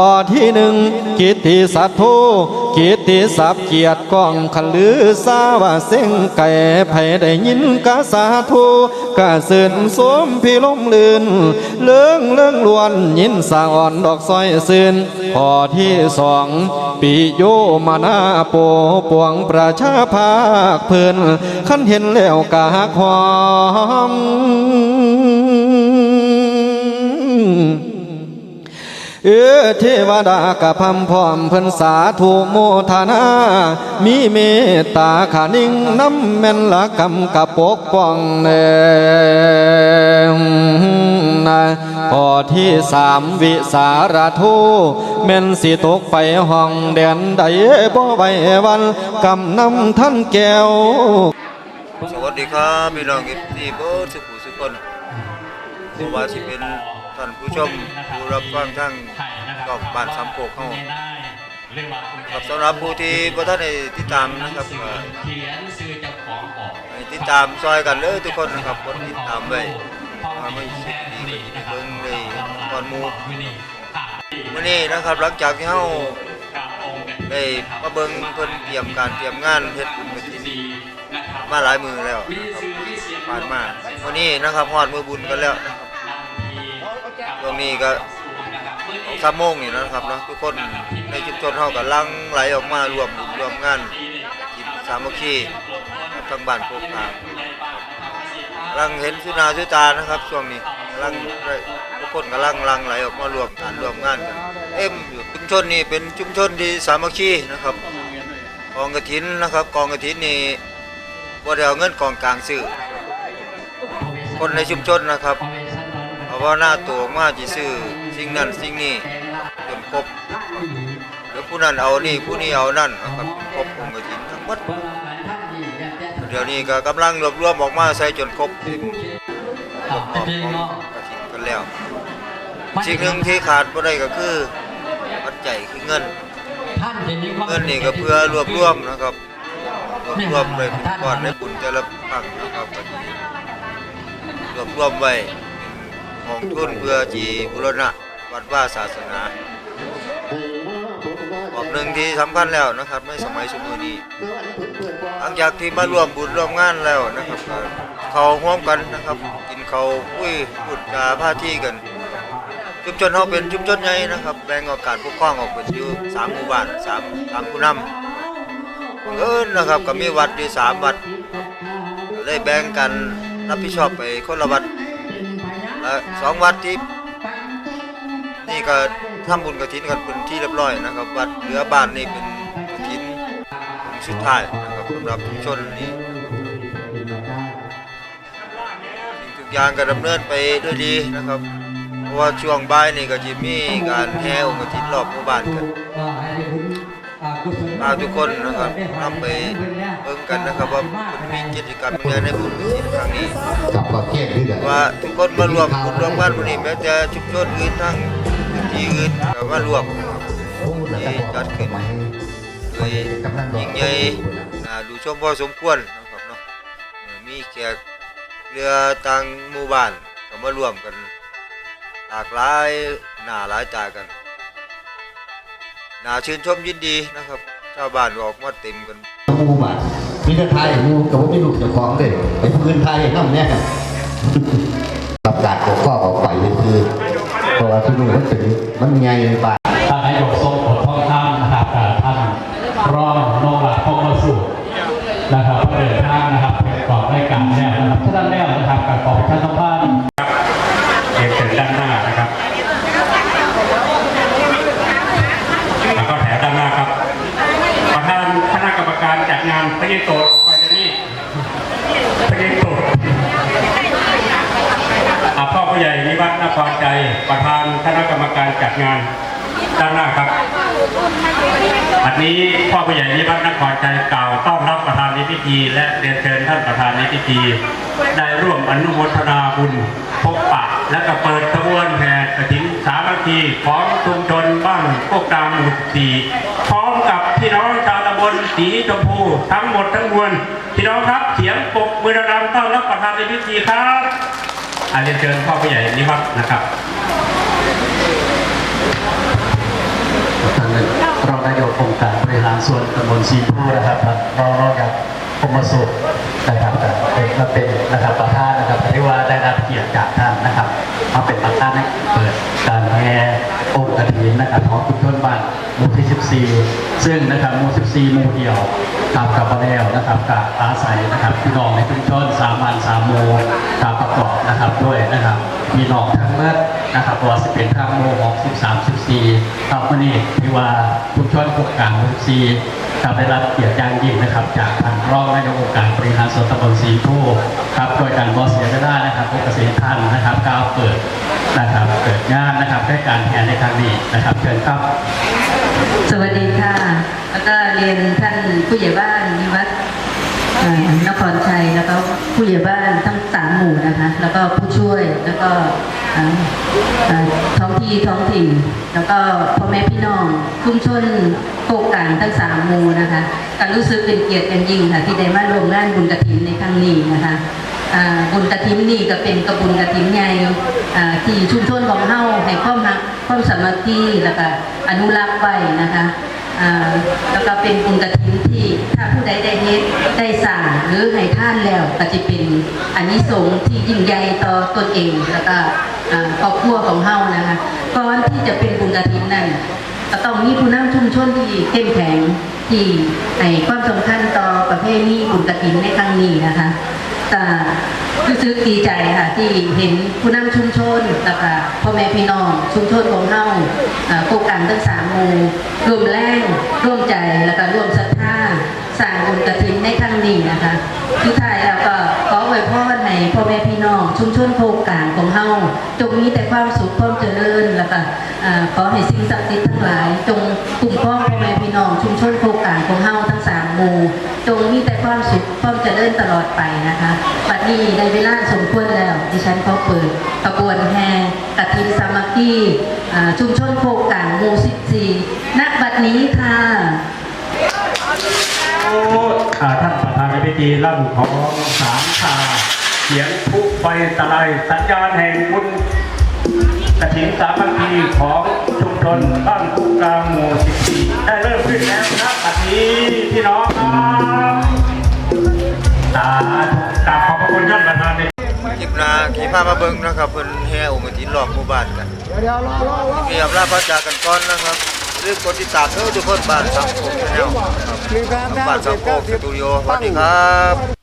ข้อที่หนึ่งกิตติสัตโธกิตติศัพเกียรติกองขลือสาวาเส้งไก่ไผได้ยินกาสาธุกาสินสวมพี่ลมลื่นเลื่องเลื่องลวนยินสาอ่อนดอกซอยซื่นข้อที่สองปิโยมานาโปปวงประชาภาคเพิ่นขันเห็นแล้วกาความ เออเทวดากะพัมพร้อมเพิ่นสาธุโมทนา มีเมตตาขานิ่งน้ำแม่นละกำกะปกป้องแนมนะพอที่สามวิสารทูแม่นสิตกไปห้องแดนใดบ่ไว้วันกำนำท่านแก้ว สวัสดีครับพี่น้องเอฟซีเบิร์ดสุขุสุขคนบ่ว่าสิเป็น ท่านผู้ชมผู้รับฟังทั้งกองบ้านสามโคกเฮาครับสำหรับผู้ที่บ่ทันได้ติดตามนะครับก็ให้ติดตามซอยกันเด้อทุกคนนะครับคนติดตามไว้ว่าไม่สิดีก็สิได้เบิ่งได้ก่อนหมู่มื้อนี้นะครับหลังจากที่เฮาได้มาเบิ่งเพิ่นเตรียมการเตรียมงานเฮ็ดบุญกฐินมาหลายมือแล้วนะครับผ่านมาวันนี้นะครับฮอดมือบุญกันแล้ว นะครับตรงนี้ก็สามโมงนี่นะครับเนาะทุกคนในชุมชนเฮาก็ลังไหลออกมารวมรวมงานกินสามัคคีทางบ้านโคกคางลังเห็นสุนาสุตานะครับ ช่วงนี้ลังทุกคนก็ลังลังไหลออกมารวมการรวมงานกันเอ็มอยู่ชุมชนนี่เป็นชุมชนที่สามัคคีนะครับกองกฐินนะครับกองกฐินนี่บ่ได้เอาเงินกองกลางซื้อคนในชุมชนนะครับ เอาว่าหน้าตัวออกมาสิซื้อสิ่งนั้นสิ่งนี้จนครบเดี๋ยวผู้นั้นเอานี่ผู้นี้เอานั่นครับครบองค์กฐินทั้งหมดเดี๋ยวนี้ก็กำลังรวบรวมออกมาใส่จนครบถึงครบของกฐินกันแล้วสิ่งหนึ่งที่ขาดบ่ได้ก็คือปัจจัยคือเงินเงินนี่ก็เพื่อรวบรวมนะครับรวบรวมไว้เป็นก้อนในบุญแต่ละครั้งนะครับรวบรวมไว้เป็น ของทุนเพื่อจีบุรณะวัดว่าศาสนาบอกหนึ่งที่สำคัญแล้วนะครับในสมัยสมัยนี้หลังจากที่มารวมบุญร่วมงานแล้วนะครับเขาร่วมกันนะครับ กินเขาวคุยพูดจาพาที่กัน ชุมชนเขาเป็นชุมชนใหญ่นะครับ แบ่งออกการปกครองออกเป็นอยู่สามหมู่บ้านสามสามผู้นำเอินนะครับก็มีวัดอยู่สามวัดก็เลยแบ่งกันรับผิดชอบไปคนละวัด และสองวัดที่นี่ก็ทำบุญกระถินกันเป็นที่เรียบร้อยนะครับ วัดเหลือบ้านนี่เป็นกระถินองค์สุดท้ายนะครับสำหรับชุมชนนี้สิ่งทุกอย่างก็ดำเนินไปด้วยดีนะครับ เพราะว่าช่วงบ่ายนี่ก็จะมีการแห่องค์กฐินรอบหมู่บ้านกันพาทุกคนนะครับนำไป กันนะครับว่ามันมีกิจกรรมยังไงในบุญกฐินครั้งนี้ กับประเทศด้วยกันว่าทุกคนมารวมบุญรวมกันวันนี้แม้แต่ชุมชนอื่นทั้งพื้นที่อื่นก็มารวมนะครับที่จัดขึ้นโดยยิ่งใหญ่น่าดูชมพอสมควรนะครับเนาะเออมีแขกเรือต่างหมู่บ้านก็มารวมกันหลากหลายหน้าหลายตากันน่าชื่นชมยินดีนะครับ ชาวบ้านออกมาเต็มกันห มีแต่ไทยกูกับผมไม่ลูกเจ้าของเลยไอ้พื้นไทยนั่นเนี่ยประกาศหัวข้อออกไปคือเพราะว่าที่นู่นมันเป็นมันใหญ่ไปท่านนายกทรงผลท่อง ผู้ใหญ่นิวัฒน์นครใจประธานคณะกรรมการจัดงานด้านหน้าครับอันนี้พ่อผู้ใหญ่นิวัฒน์นครใจกล่าวต้อนรับประธานในพิธี และเรียนเชิญท่านประธานในพิธี ได้ร่วมอนุโมทนาบุญพบปะ และก็เปิดขบวนแห่กฐินสามัคคีของชุมชนบ้านโคกกลางหมู่สี่พร้อมกับพี่น้องชาวตำบลสีชมพูทั้งหมดทั้งมวลพี่น้องครับเสียงปรบมือดังต้อนรับประธานในพิธีครับ อาเรียนเชิญพ่อผู้ใหญ่นิวัฒน์นะครับองค์การบริหารส่วนตำบลซีพูนะครับท่านรองรองกับพมสุขนะครับแต่เป็นมาเป็นนะครับประธานนะครับที่ว่าได้รับเกียรติจากท่านนะครับมาเป็นประธานให้เปิดการแห่องค์กฐินนะครับของคุณต้นบ้านหมู่ที่ 14 ซึ่งนะครับหมู่ 14 หมู่เดียว ตามกับมาแล้วนะครับกับอาศัยนะครับพี่น้องในชุมชนสามวันสามโมตามประกอบนะครับด้วยนะครับมีหนองทั้งเมื่อนะครับตัวสิบเป็นทางโมหกสิบสามสิบสี่ครับวันนี้ที่ว่าชุมชนโครงการมุกซีครับได้รับเกียรติอย่างยิ่งนะครับ จากทางรองนายกองค์การบริหารส่วนตำบลสีผู้ครับโดยการบอสเสียก็ได้นะครับผู้เกษตรท่านนะครับก้าวเปิดนะครับเปิดงานนะครับด้วยการแทนในครั้งนี้นะครับเชิญครับ สวัสดีค่ะ แล้วก็เรียนท่านผู้ใหญ่บ้านนิวัฒน์นครชัยแล้วก็ผู้ใหญ่บ้านทั้งสามหมู่นะคะ แล้วก็ผู้ช่วยแล้วก็ท้องที่ท้องถิ่น แล้วก็พ่อแม่พี่น้องชุมชนโคการทั้งสามหมู่นะคะการรู้สึกเป็นเกียรติอย่างยิ่งค่ะที่ได้มาร่วมงานบุญกฐินในครั้งนี้นะคะ บุญกระถินนี่ก็เป็นกระบุญกระถินใหญ่ที่ชุมชนของเฮาให้ความรักความสามัคคีแล้วก็อนุรักษ์ไว้นะคะแล้วก็เป็นบุญกระถินที่ถ้าผู้ใดได้เฮ็ดได้สั่งหรือให้ท่านแล้วก็จะเป็นอานิสงส์ที่ยิ่งใหญ่ต่อตนเองแล้วก็ครอบครัวของเฮานะคะก่อนที่จะเป็นบุญกระถินนั่นก็ต้องมีผู้นำชุมชนที่เข้มแข็งที่ให้ความสำคัญต่อประเพณีบุญกระถินในครั้งนี้นะคะ รู้สึกดีใจค่ะที่เห็นผู้นำชุมชนแล้วก็พ่อแม่พี่น้องชุมชนของเฮาอ่าโครงการทั้งสามหมู่ร่วมแรงร่วมใจแล้วก็ร่วมศรัทธาสร้างบุญกฐินในครั้งนี้นะคะทุกท้ายแล้วก็ขออวยพรให้พ่อแม่พี่น้องชุมชนโครงการของเฮาจงมีแต่ความสุขความเจริญแล้วก็ขอให้สิ่งศักดิ์สิทธิ์ทั้งหลาย จงคุ้มครองพ่อแม่พี่น้องชุมชนโครงการของเฮาทั้งสาม หมู่จงมีแต่ความสุขความเจริญตลอดไปนะคะบัดนี้ได้เวลาสมควรแล้ว ดิฉันขอเปิดขบวนแห่กฐินสามัคคีชุมชนโครงการหมู่14ณบัดนี้ค่ะท่านประธานในพิธีร่ำของสามชาเสียงทุกไฟตะไลสัญญาณแห่งบุญ กระถิ่นสามัคคีของชุมชนบ้านกุกลางหมู่14ได้เริ่มขึ้นแล้วนะบัดนี้พี่น้องครับสาธุกราขอบพระคุณท่านประธานในคลิปนาขี่พามาเบิ่งนะครับเพิ่นแห่องค์กฐินรอบหมู่บ้านกันเดี๋ยวลาพระจากกันก่อนนะครับรีบกดติดตามเด้อทุกคนบ้านสังคมแนลครับบ้านสังคมสตูดิโอสวัสดีครับ